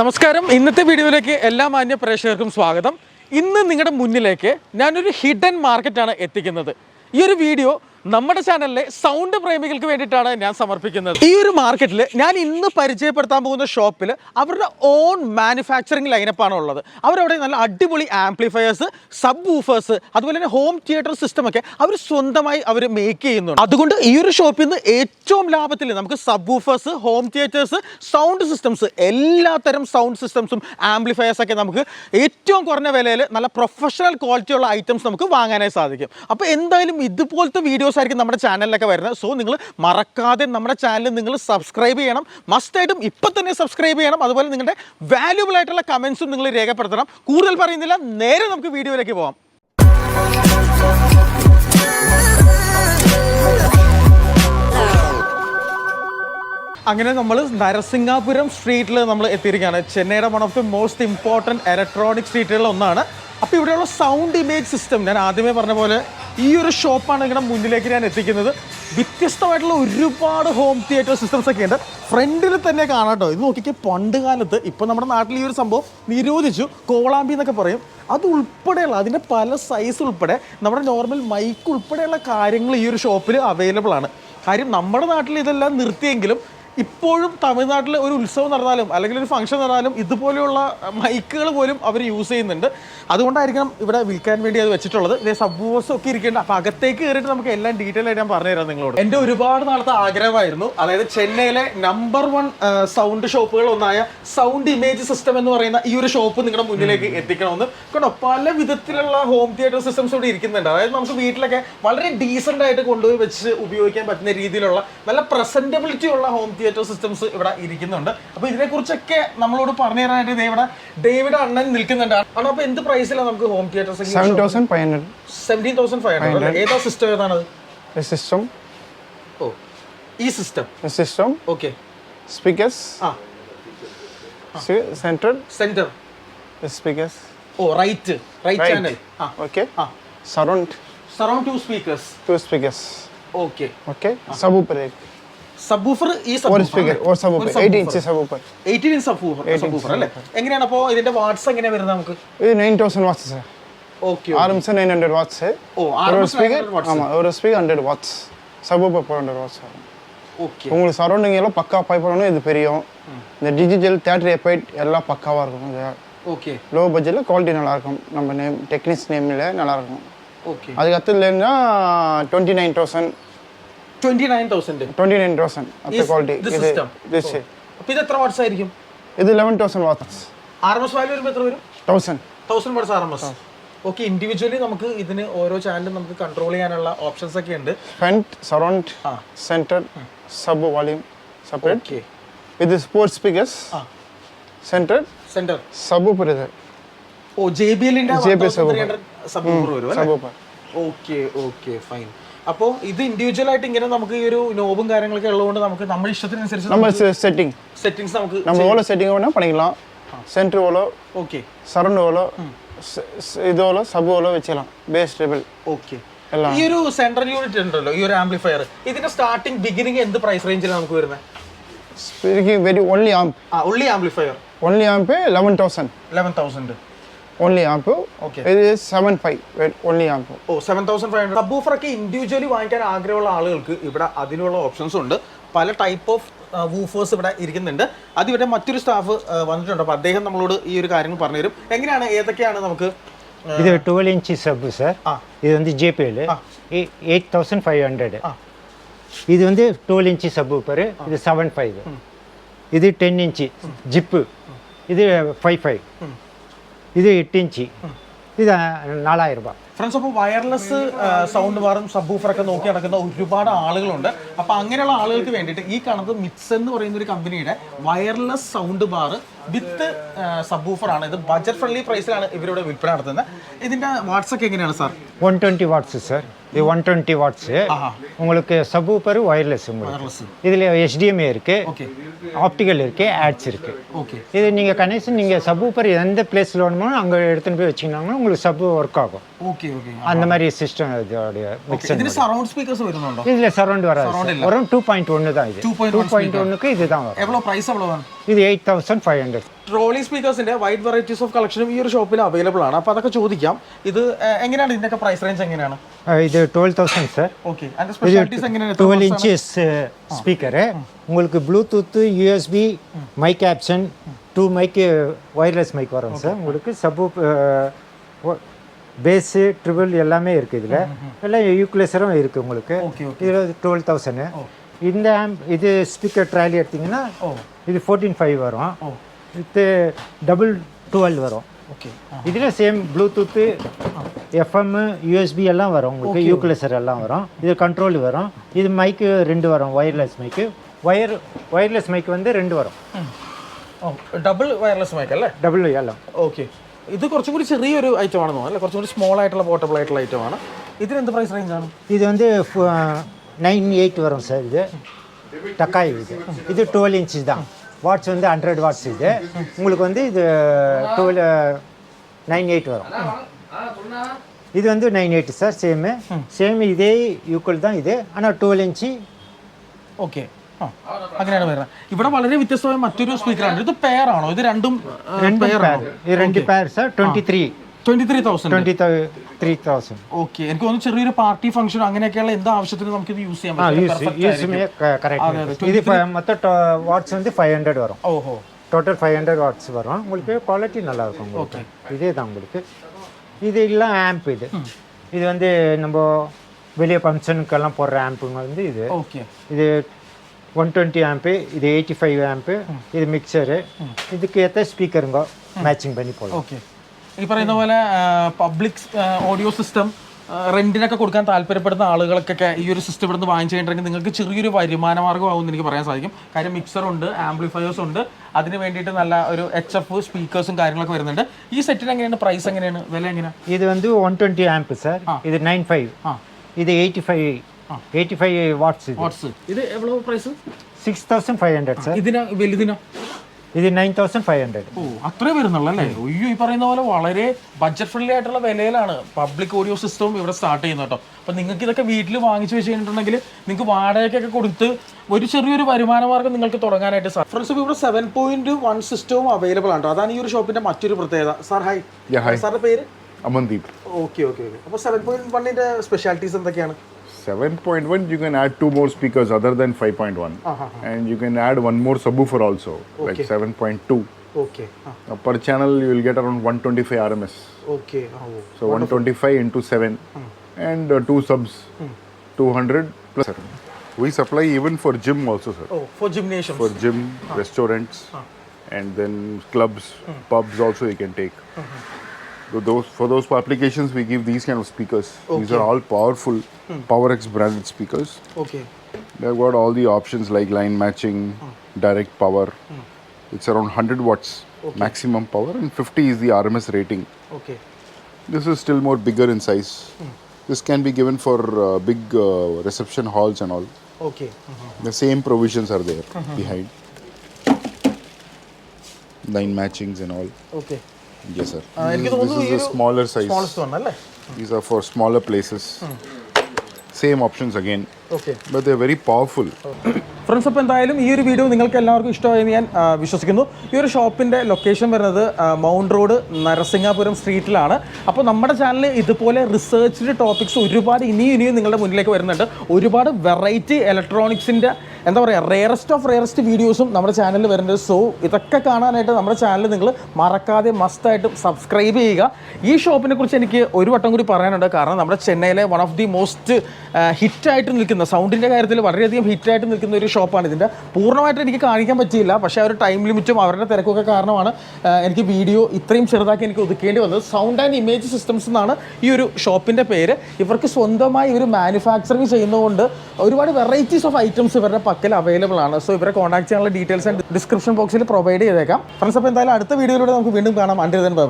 നമസ്കാരം. ഇന്നത്തെ വീഡിയോയിലേക്ക് എല്ലാ മാന്യ പ്രേക്ഷകർക്കും സ്വാഗതം. ഇന്ന് നിങ്ങളുടെ മുന്നിലേക്ക് ഞാനൊരു ഹിഡൻ മാർക്കറ്റാണ് എത്തിക്കുന്നത്. ഈ ഒരു വീഡിയോ നമ്മുടെ ചാനലിലെ സൗണ്ട് പ്രേമികൾക്ക് വേണ്ടിയിട്ടാണ് ഞാൻ സമർപ്പിക്കുന്നത്. ഈ ഒരു മാർക്കറ്റിൽ ഞാൻ ഇന്ന് പരിചയപ്പെടുത്താൻ പോകുന്ന ഷോപ്പിൽ അവരുടെ ഓൺ മാനുഫാക്ചറിങ് ലൈനപ്പാണ് ഉള്ളത്. അവരവിടെ നല്ല അടിപൊളി ആംപ്ലിഫയേഴ്സ് സബ് ഊഫേഴ്സ് അതുപോലെ തന്നെ ഹോം തിയേറ്റർ സിസ്റ്റമൊക്കെ അവർ സ്വന്തമായി അവർ മേക്ക് ചെയ്യുന്നുണ്ട്. അതുകൊണ്ട് ഈ ഒരു ഷോപ്പിൽ നിന്ന് ഏറ്റവും ലാഭത്തിൽ നമുക്ക് subwoofers home theatres sound systems എല്ലാത്തരം സൗണ്ട് സിസ്റ്റംസും ആംപ്ലിഫയേഴ്സ് ഒക്കെ നമുക്ക് ഏറ്റവും കുറഞ്ഞ വിലയിൽ നല്ല പ്രൊഫഷണൽ ക്വാളിറ്റിയുള്ള ഐറ്റംസ് നമുക്ക് വാങ്ങാനായി സാധിക്കും. അപ്പോൾ എന്തായാലും ഇതുപോലത്തെ വീഡിയോസ് ആയിരിക്കും നമ്മുടെ ചാനലിലൊക്കെ വരുന്നത്. സോ നിങ്ങൾ മറക്കാതെ നമ്മുടെ ചാനൽ നിങ്ങൾ സബ്സ്ക്രൈബ് ചെയ്യണം. മസ്റ്റായിട്ടും ഇപ്പം തന്നെ സബ്സ്ക്രൈബ് ചെയ്യണം. അതുപോലെ നിങ്ങളുടെ വാല്യൂബിൾ ആയിട്ടുള്ള കമൻസും നിങ്ങൾ രേഖപ്പെടുത്തണം. കൂടുതൽ പറയുന്നില്ല നേരെ നമുക്ക് വീഡിയോയിലേക്ക് പോകാം അങ്ങനെ നമ്മൾ നരസിംഗാപുരം സ്ട്രീറ്റിൽ നമ്മൾ എത്തിയിരിക്കുകയാണ്. ചെന്നൈയുടെ one of the most important electronic സ്ട്രീറ്റുകളിൽ ഒന്നാണ്. അപ്പോൾ ഇവിടെയുള്ള സൗണ്ട് ഇമേജ് സിസ്റ്റം ഞാൻ ആദ്യമേ പറഞ്ഞ പോലെ ഈ ഒരു ഷോപ്പാണ് ഇങ്ങനെ മുന്നിലേക്ക് ഞാൻ എത്തിക്കുന്നത്. വ്യത്യസ്തമായിട്ടുള്ള ഒരുപാട് ഹോം തിയേറ്റർ സിസ്റ്റംസ് ഒക്കെ ഉണ്ട്. ഫ്രണ്ടിൽ തന്നെ കാണാട്ടോ ഇത് നോക്കിക്കേ പണ്ട് കാലത്ത് ഇപ്പോൾ നമ്മുടെ നാട്ടിൽ ഈ ഒരു സംഭവം നിരോധിച്ചു. കോളാമ്പി എന്നൊക്കെ പറയും. അത് ഉൾപ്പെടെയുള്ള അതിന്റെ പല സൈസ് ഉൾപ്പെടെ നമ്മുടെ നോർമൽ മൈക്ക് ഉൾപ്പെടെയുള്ള കാര്യങ്ങൾ ഈ ഒരു ഷോപ്പിൽ അവൈലബിൾ ആണ്. കാര്യം നമ്മുടെ നാട്ടിൽ ഇതെല്ലാം നിർത്തിയെങ്കിലും ഇപ്പോഴും തമിഴ്നാട്ടിൽ ഒരു ഉത്സവം നടന്നാലും അല്ലെങ്കിൽ ഒരു ഫംഗ്ഷൻ നടന്നാലും ഇതുപോലെയുള്ള മൈക്കുകൾ പോലും അവർ യൂസ് ചെയ്യുന്നുണ്ട്. അതുകൊണ്ടായിരിക്കണം ഇവിടെ വിൽക്കാൻ വേണ്ടി അത് വെച്ചിട്ടുള്ളത്. ഇതേ സബ്ബോസ് ഒക്കെ ഇരിക്കുന്നുണ്ട് അപ്പോൾ അകത്തേക്ക് കയറിയിട്ട് നമുക്ക് എല്ലാം ഡീറ്റെയിൽ ആയിട്ട് ഞാൻ പറഞ്ഞുതരാം നിങ്ങളോട്. എന്റെ ഒരുപാട് നാളത്തെ ആഗ്രഹമായിരുന്നു. അതായത് ചെന്നൈയിലെ നമ്പർ വൺ സൗണ്ട് ഷോപ്പുകൾ ഒന്നായ സൗണ്ട് ഇമേജ് സിസ്റ്റം എന്ന് പറയുന്ന ഈ ഒരു ഷോപ്പ് നിങ്ങളുടെ മുന്നിലേക്ക് എത്തിക്കണമെന്ന്. കണ്ടോ പല വിധത്തിലുള്ള ഹോം തിയേറ്റർ സിസ്റ്റംസ് ഇവിടെ ഇരിക്കുന്നുണ്ട്. അതായത് നമുക്ക് വീട്ടിലൊക്കെ വളരെ ഡീസന്റ് ആയിട്ട് കൊണ്ടുപോയി വെച്ച് ഉപയോഗിക്കാൻ പറ്റുന്ന രീതിയിലുള്ള നല്ല പ്രസന്റബിലിറ്റി ഉള്ള ഹോം തിയേറ്റർ ഇൻഡിക്കേറ്റർ സിസ്റ്റംസ് ഇവിടെ ഇരിക്കുന്നുണ്ട്. അപ്പോൾ ഇതിനെക്കുറിച്ചൊക്കെ നമ്മളോട് പറഞ്ഞു തരാനായിട്ട് ഇത് ഇവിടെ ഡേവിഡ് അണ്ണൻ നിൽക്കുന്നുണ്ട്. അണ്ണാ അപ്പോൾ എന്ത് പ്രൈസിലാണ് നമുക്ക് home theatre seven thousand five hundred seventeen thousand five hundred ഏതാ സിസ്റ്റം ഏതാണത് സിസ്റ്റം ഓ ഈ സിസ്റ്റം സിസ്റ്റം ഓക്കെ സ്പീക്കേഴ്സ് ആ. സെൻട്രൽ സെന്റർ സ്പീക്കേഴ്സ് ഓ റൈറ്റ് റൈറ്റ് ചാനൽ ആ. ഓക്കെ ആ. Surround surround two speakers two speakers okay okay subwoofer subwoofer ഈ subwoofer അല്ലേ എങ്ങനെയാണ് അപ്പോൾ ഇതിന്റെ വാട്ട്സ് എങ്ങനെയാണ് വരുന്നത് നമുക്ക് ഇത് nine thousand watts sir okay RMS nine hundred watts ഒരു സ്പീക്കർ ആമാ ഒരു speaker hundred watts subwoofer four hundred watts ஆகும் ஓகே உங்களுக்கு எல்லாம் பக்கா பாய் இது பெரியும் இந்த டிஜிட்டல் தேட்டர் எஃபைட் எல்லாம் பக்காவாக இருக்கும் ஓகே லோ பட்ஜெட்டில் குவாலிட்டி நல்லாயிருக்கும் நம்ம நேம் டெக்னிக்ஸ் நேமில் நல்லாயிருக்கும் ஓகே அதுக்கு அடுத்ததுலேருந்தா twenty twenty nine thousand twenty nine thousand അത്ര ക്വാളിറ്റി ഇത് എത്ര വാട്ട്സ് ആയിരിക്കും? ഇത് ലെവൻ തൗസൻഡ് വാട്ട്സ് വാല്യൂ എത്ര വരും? Thousand thousand watts R M S individually നമുക്ക് ഇതിന് ഓരോ ചാനലും നമുക്ക് കൺട്രോൾ ചെയ്യാനുള്ള ഓപ്ഷൻസ് ഒക്കെ ഉണ്ട്. Front surround centre sub volume separate ഇത് sports speakers centre centre sub പുരത് ഓ ജെ ബി എല്ലിന്റെ sub sub okay okay fine അപ്പോൾ ഇത് ഇൻഡിവിജ്വൽ ആയിട്ട് ഇങ്ങനെ നമുക്ക് ഈ ഒരു നോബും കാര്യങ്ങളൊക്കെ ഉള്ളതുകൊണ്ട് നമുക്ക് നമ്മുടെ ഇഷ്ടത്തിനനുസരിച്ച് நம்ம செட்டிங் സെറ്റിംഗ്സ് നമുക്ക് நம்ம எவ்வளோ செட்டிங் வேணால் பண்ணிக்கலாம் சென்டர் எவ்வளோ ഓക്കെ சரௌண்ட் எவ்வளோ இது எவ்வளோ சப் எவ்வளோ வச்சுக்கலாம் பேஸ் டேபிள் ഓക്കെ എല്ലാം. ഈ ഒരു സെൻട്രൽ യൂണിറ്റ് ഉണ്ടല്ലോ ഈ ഒരു ആംപ്ലിഫയർ ഇതിന്റെ സ്റ്റാർട്ടിംഗ് ബിഗിനിങ് എന്ത് പ്രൈസ് റേഞ്ചിലാണ് നമുക്ക് വരുന്നത് ஸ்பீக்கிங் வெரி ஒன்லி ஆம்ப் ആ ഉള്ളി amplifier only amp eleven thousand eleven thousand only amp Okay. ഇത് സെവൻ ഫൈവ് only amp ഓ seven thousand five hundred subwoofer ഒക്കെ ഇൻഡിവിജ്വലി വാങ്ങിക്കാൻ ആഗ്രഹമുള്ള ആളുകൾക്ക് ഇവിടെ അതിനുള്ള ഓപ്ഷൻസ് ഉണ്ട് പല ടൈപ്പ് ഓഫ് വൂഫേഴ്സ് ഇവിടെ ഇരിക്കുന്നുണ്ട് അത് ഇവിടെ മറ്റൊരു സ്റ്റാഫ് വന്നിട്ടുണ്ട് അപ്പോൾ അദ്ദേഹം നമ്മളോട് ഈ ഒരു കാര്യങ്ങൾ പറഞ്ഞുതരും എങ്ങനെയാണ് ഏതൊക്കെയാണ് നമുക്ക് ആ, இது டுவெல் இன்ச்சு சப்பு சார் ஆ. இது வந்து JBL eight thousand five hundred ஆ. இது வந்து டுவெல் இன்ச்சு சப்பு பரு இது செவன் ஃபைவ் இது டென் இன்ச்சு ஜிப்பு இது ஃபைவ் ஃபைவ் இது எட்டு இன்ச்சு. இது நாலாயிரம் ரூபாய். ഫ്രണ്ട്സ് അപ്പോൾ വയർലെസ് സൗണ്ട് ബാറും സബ്ബൂഫർ ഒക്കെ നോക്കി നടക്കുന്ന ഒരുപാട് ആളുകളുണ്ട് അപ്പോൾ അങ്ങനെയുള്ള ആളുകൾക്ക് വേണ്ടിയിട്ട് ഈ കാണുന്നത് മിക്സ് എന്ന് പറയുന്ന ഒരു കമ്പനിയുടെ wireless sound bar with subwoofer ആണ് ഇത് ബജറ്റ് ഫ്രണ്ട്ലി പ്രൈസിലാണ് ഇവരിവിടെ വിൽപ്പന നടത്തുന്നത് ഇതിന്റെ വാട്ട്സ് ഒക്കെ എങ്ങനെയാണ് sir one twenty watts sir இது ஒன் டுவெண்ட்டி வாட்ஸு ஆஹா. உங்களுக்கு சப்பு பரு ஒயர்லெஸ் உங்களுக்கு വയർലെസ് இதில் HDMI இருக்கு ஓகே ஆப்டிக்கல் இருக்கு ஆட்ஸ் இருக்கு ஓகே இது நீங்கள் கனெக்ஷன் நீங்கள் சப்பு பர் எந்த பிளேஸில் வேணுமோ அங்கே எடுத்துன்னு போய் வச்சிங்கனாங்கன்னா உங்களுக்கு சப்பு ஒர்க் ஆகும் ஓகே ஓகே அந்த மாதிரி சிஸ்டம் இதோடைய மிக்சர் ഇതിന് സറൗണ്ട് സ്പീക്കേഴ്സ് വരുന്നുണ്ടോ இதில் சரௌண்ட் வராது Surround சார். இல்ல. வரும் டூ பாயிண்ட் ஒன்று தான் இது 2.1 டூ பாயிண்ட் ஒன்றுக்கு இதுதான் வரும் എവ്വളോ പ്രൈസ് എവ്വളോ ആണ് இது eight thousand five hundred trolley സ്പീക്കേഴ്സിന്റെ wide varieties of കളക്ഷനും ഈ ഒരു ഷോപ്പിൽ അവൈലബിൾ ആണ് അപ്പോൾ അതൊക്കെ ചോദിക്കാം ഇത് ഏഹ്, എങ്ങനെയാണ് ഇതിന്റെയൊക്കെ പ്രൈസ് റേഞ്ച് എങ്ങനെയാണ് இது டுவெல் தௌசண்ட் சார் ഓക്കെ അതിന്റെ സ്പെഷ്യാലിറ്റീസ് എങ്ങനെയാണ് എത്ര டுவெல் വർഷമാണ്? இன்ச்சஸ் ஸ்பீக்கரு உங்களுக்கு bluetooth USB mic option two mic wireless mic வரும் சார் உங்களுக்கு சப்பு பேஸு ட்ரிபிள் எல்லாமே இருக்குது இதில். எல்லாம் யூக்லேசரும் இருக்குது உங்களுக்கு. இருபது டுவெல் தௌசண்ட் இந்த ஆம்ப் இது ஸ்பீக்கர் ட்ராலி எடுத்திங்கன்னா இது ஃபோர்டீன் ஃபைவ் வரும். வித்து டபுள் டுவெல் வரும். ஓகே இதில் சேம் ப்ளூடூத்து எஃப்எம் யூஎஸ்பி எல்லாம் வரும் உங்களுக்கு. யூக்லேசர் எல்லாம் வரும். இது கண்ட்ரோல் வரும். இது மைக்கு ரெண்டு வரும் wireless mic wire wireless mic வந்து ரெண்டு வரும். டபுள் ஒயர்லெஸ் மைக் அல்ல? டபுள் எல்லாம் ஓகே ഇത് കുറച്ചും കൂടി ചെറിയൊരു ഐറ്റം ആണെന്ന് തോന്നുന്നു അല്ലേ കുറച്ചും കൂടി സ്മോൾ ആയിട്ടുള്ള പോർട്ടബിൾ ആയിട്ടുള്ള ഐറ്റം ആണ് ഇതിന് എന്ത് പ്രൈസ് റേഞ്ച് ആണ് இது வந்து நைன் எயிட் வரும் சார் இது டக்காய் இது இது டுவெல் இன்ச்சு தான் வாட்ஸ் வந்து ஹண்ட்ரட் வாட்ஸ் இது உங்களுக்கு வந்து இது டுவெல் நைன் எயிட் வரும் இது வந்து nine eight sir same same இதே ஈக்குவல் தான் இது ஆனால் டுவெல் இன்ச்சு ഓക്കെ ആ അങ്ങനെയാണ് വരുന്നത് ഇവിടെ വളരെ വ്യത്യസ്തമായ മറ്റൊരു സ്പീക്കറാണ് ഇത് പെയർ ആണോ ഇത് രണ്ടും ரெண்டு பேர் இது ரெண்டு பேர் sir twenty three twenty three thousand twenty three thousand okay എനിക്ക് തോന്നുന്നു ചെറിയൊരു പാർട്ടി ഫംഗ്ഷൻ അങ്ങനെയൊക്കെയുള്ള എന്താ ആവശ്യത്തിന് നമുക്ക് ഇത് യൂസ് ചെയ്യാൻ ஆ പറ്റും யூஸ் Perfect யூஸுமே ആയിരിക്കും. கரெக்ட் இது இப்போ மொத்த வாட்ஸ் வந்து ஃபைவ் ஹண்ட்ரட் வரும் ഓഹോ டோட்டல் ஃபைவ் ஹண்ட்ரட் வாட்ஸ் வரும் உங்களுக்கு குவாலிட்டி நல்லா இருக்கும் உங்களுக்கு இதே தான் உங்களுக்கு இது இல்லை ஆம்ப் இது இது வந்து நம்ம வெளியே ஃபங்க்ஷனுக்கெல்லாம் போடுற ஆம்புங்க வந்து இது ഓക്കെ இது ஒன் டுவெண்ட்டி ஆம்பு இது எயிட்டி ஃபைவ் ஆம்பு இது மிக்சரு இதுக்கு ஏற்ற ஸ்பீக்கருங்க மேட்சிங் பண்ணி போடலாம் ഓക്കെ ഈ പറയുന്ന പോലെ പബ്ലിക് ഓഡിയോ സിസ്റ്റം റെന്റിനൊക്കെ കൊടുക്കാൻ താല്പര്യപ്പെടുന്ന ആളുകൾക്കൊക്കെ ഈ ഒരു സിസ്റ്റം ഇവിടുന്ന് വാങ്ങിച്ചു കഴിഞ്ഞിട്ടുണ്ടെങ്കിൽ നിങ്ങൾക്ക് ചെറിയൊരു വരുമാന മാർഗ്ഗമാവും എന്ന് എനിക്ക് പറയാൻ സാധിക്കും കാര്യം മിക്സർ ഉണ്ട് ആംപ്ലിഫയേഴ്സ് ഉണ്ട് അതിന് വേണ്ടിയിട്ട് നല്ല ഒരു എച്ച് എഫ് സ്പീക്കേഴ്സും കാര്യങ്ങളൊക്കെ വരുന്നുണ്ട് ഈ സെറ്റിന് എങ്ങനെയാണ് പ്രൈസ് എങ്ങനെയാണ് വില എങ്ങനെയാണ് இது வந்து ஒன் டுவெண்ட்டி ஆம்பு சார் இது நைன் ஃபைவ் ആ இது eighty five eighty five watts watts ഇത് എവ്വളോ price six thousand five hundred sir ഇതിനാ വലുതിനാ? ഇത് നയൻ തൗസൻഡ് ഫൈവ് ഹൺഡ്രഡ് ഓ അത്രേ വരുന്നുള്ളല്ലേ അയ്യോ ഈ പറയുന്ന പോലെ വളരെ ബഡ്ജറ്റ് ഫ്രണ്ട്ലി ആയിട്ടുള്ള വിലയിലാണ് പബ്ലിക് ഓഡിയോ സിസ്റ്റവും ഇവിടെ സ്റ്റാർട്ട് ചെയ്യുന്നത് കേട്ടോ. അപ്പം നിങ്ങൾക്ക് ഇതൊക്കെ വീട്ടിൽ വാങ്ങിച്ചു വെച്ച് കഴിഞ്ഞിട്ടുണ്ടെങ്കിൽ നിങ്ങൾക്ക് വാടകയ്ക്കൊക്കെ കൊടുത്ത് ഒരു ചെറിയൊരു വരുമാന മാർഗം നിങ്ങൾക്ക് തുടങ്ങാനായിട്ട് സാർ ഫ്രണ്ട്സ് ഇവിടെ സെവൻ പോയിന്റ് വൺ സിസ്റ്റവും അവൈലബിൾ ആണ് അതാണ് ഈ ഒരു ഷോപ്പിന്റെ മറ്റൊരു പ്രത്യേകത. സാർ ഹൈ സാറിന്റെ പേര്? അമൻദീപ്. ഓക്കെ ഓക്കെ ഓക്കെ അപ്പോൾ സെവൻ പോയിന്റ് വണ്ണിന്റെ സ്പെഷ്യാലിറ്റീസ് എന്തൊക്കെയാണ്? 7.1 you can add two more speakers other than 5.1 uh-huh, uh-huh. and you can add one more subwoofer also okay. like 7.2 okay uh-huh. per channel you will get around 125 rms okay oh, so wonderful. 125 into 7 hmm. and uh, two subs hmm. 200 plus 7 we supply even for gym also sir oh for gymnasiums for gym huh. restaurants huh. and then clubs hmm. pubs also you can take uh-huh those for those applications we give these kind of speakers. Okay. These are all powerful hmm. x branded speakers. Okay. They've got all the options like line matching, hmm. direct power. Hmm. It's around 100 watts okay. maximum power and 50 is the RMS rating. Okay. This is still more bigger in size. Hmm. This can be given for uh, big uh, reception halls and all. Okay. Uh-huh. The same provisions are there uh-huh. behind. Line matchings and all. Okay. Yes, sir. എനിക്ക് this, തോന്നുന്നു this ഈ is ഒരു a smaller size. Smallest one അല്ലേ? These are for smaller places. Same options again, okay but they're very friends അപ്പോൾ എന്തായാലും ഈ ഒരു video നിങ്ങൾക്ക് എല്ലാവർക്കും ഇഷ്ടമായെന്ന് ഞാൻ വിശ്വസിക്കുന്നു. ഈ ഒരു ഷോപ്പിന്റെ ലൊക്കേഷൻ വരുന്നത് മൗണ്ട് റോഡ് നരസിംഗാപുരം സ്ട്രീറ്റിലാണ് അപ്പോൾ നമ്മുടെ ചാനലിൽ ഇതുപോലെ റിസർച്ച്ഡ് ടോപ്പിക്സ് ഒരുപാട് ഇനിയും ഇനിയും നിങ്ങളുടെ മുന്നിലേക്ക് വരുന്നുണ്ട്. ഒരുപാട് വെറൈറ്റി ഇലക്ട്രോണിക്സിന്റെ എന്താ പറയുക റെയറസ്റ്റ് ഓഫ് റെയറസ്റ്റ് വീഡിയോസും നമ്മുടെ ചാനലിൽ വരുന്നത് സോ ഇതൊക്കെ കാണാനായിട്ട് നമ്മുടെ ചാനൽ നിങ്ങൾ മറക്കാതെ മസ്റ്റായിട്ടും സബ്സ്ക്രൈബ് ചെയ്യുക. ഈ ഷോപ്പിനെ കുറിച്ച് എനിക്ക് ഒരു വട്ടം കൂടി പറയാനുണ്ട്. കാരണം നമ്മുടെ ചെന്നൈയിലെ വൺ ഓഫ് ദി മോസ്റ്റ് ഹിറ്റായിട്ട് നിൽക്കുന്ന സൗണ്ടിന്റെ കാര്യത്തിൽ വളരെയധികം ഹിറ്റായിട്ട് നിൽക്കുന്ന ഒരു ഷോപ്പാണ് ഇതിന്റെ പൂർണമായിട്ട് എനിക്ക് കാണിക്കാൻ പറ്റിയില്ല. പക്ഷേ ആ ഒരു ടൈം ലിമിറ്റും അവരുടെ തിരക്കൊക്കെ കാരണമാണ് എനിക്ക് വീഡിയോ ഇത്രയും ചെറുതാക്കി എനിക്ക് ഒതുക്കേണ്ടി വന്നത്. സൗണ്ട് ആൻഡ് ഇമേജ് സിസ്റ്റംസ് എന്നാണ് ഈ ഒരു ഷോപ്പിന്റെ പേര്. ഇവർക്ക് സ്വന്തമായി ഒരു മാനുഫാക്ചറിങ് ചെയ്യുന്നതുകൊണ്ട് ഒരുപാട് വെറൈറ്റീസ് ഓഫ് ഐറ്റംസ് ഇവരുടെ പക്കൽ അവൈലബിൾ ആണ്. സോ ഇവരെ കോൺടാക്ട് ചെയ്യാനുള്ള ഡീറ്റെയിൽസ് ഡിസ്ക്രിപ്ഷൻ ബോക്സിൽ പ്രൊവൈഡ് ചെയ്തേക്കാം. ഫ്രണ്ട്സ് അപ്പോൾ എന്തായാലും അടുത്ത വീഡിയോയിലൂടെ നമുക്ക് വീണ്ടും കാണാം. Until bye bye